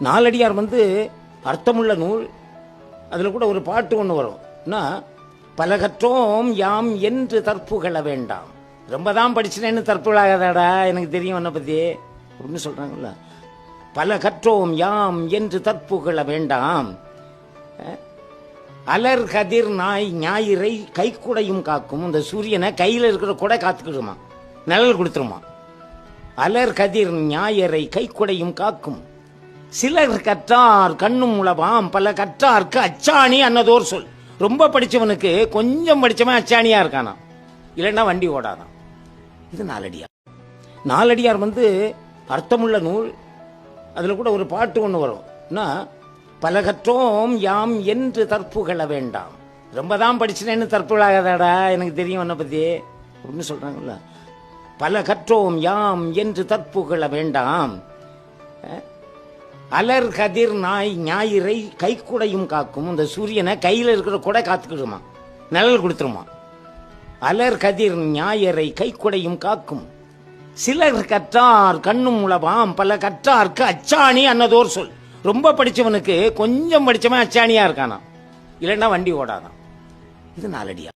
நாலடியார் வந்து அர்த்தமுள்ள நூல். அதில் கூட ஒரு பாட்டு ஒன்று வரும். என்ன? பல கற்றோம் யாம் என்று தற்புகழ வேண்டாம். ரொம்ப தான் படிச்சினேன்னு தற்புகழாகாதாடா எனக்கு தெரியும் என்னை பற்றி அப்படின்னு சொல்கிறாங்கல்ல பல கற்றோம் யாம் என்று தற்புகழ வேண்டாம். அலர் கதிர் நாய் ஞாயிறை கைக்குடையும் காக்கும். இந்த சூரியனை கையில் இருக்கிற கூட காத்துக்கிடுமா? நிழல் கொடுத்துருமா? அலர் கதிர் ஞாயிறை கைக்குடையும் காக்கும். சிலர் கற்றார் கண்ணும் உளவாம் பல கற்றார்க்கு அச்சாணி அன்னதோர் சொல். ரொம்ப படிச்சவனுக்கு கொஞ்சம் படிச்சவன் அச்சாணியா இருக்கானா இல்லைன்னா வண்டி ஓடாதான் இது நாலடியார். நாலடியார் வந்து அர்த்தமுள்ள நூல். அதில் கூட ஒரு பாட்டு ஒன்று வரும். என்ன? பல கற்றோம் யாம் என்று தற்புகழ வேண்டாம். ரொம்ப தான் படிச்சினேன்னு தற்புகழாகாதாடா எனக்கு தெரியும் என்னை பற்றி அப்படின்னு சொல்கிறாங்கல்ல பல கற்றோம் யாம் என்று தற்புகழ வேண்டாம். அலர் கதிர் நாய் ஞாயிறை கைக்குடையும் காக்கும். இந்த சூரியனை கையில் இருக்கிற கூட காத்துக்கிடுமா? நிழல் கொடுத்துருமா? அலர் கதிர் ஞாயிறை கைக்குடையும் காக்கும். சிலர் கற்றார் கண்ணும் உளவாம் பல கற்றார்க்கு அச்சாணி அன்னதோர் சொல். ரொம்ப படிச்சவனுக்கு கொஞ்சம் படிச்சவன் அச்சாணியா இருக்கானா இல்லைன்னா வண்டி ஓடாதான் இது நாலடியா?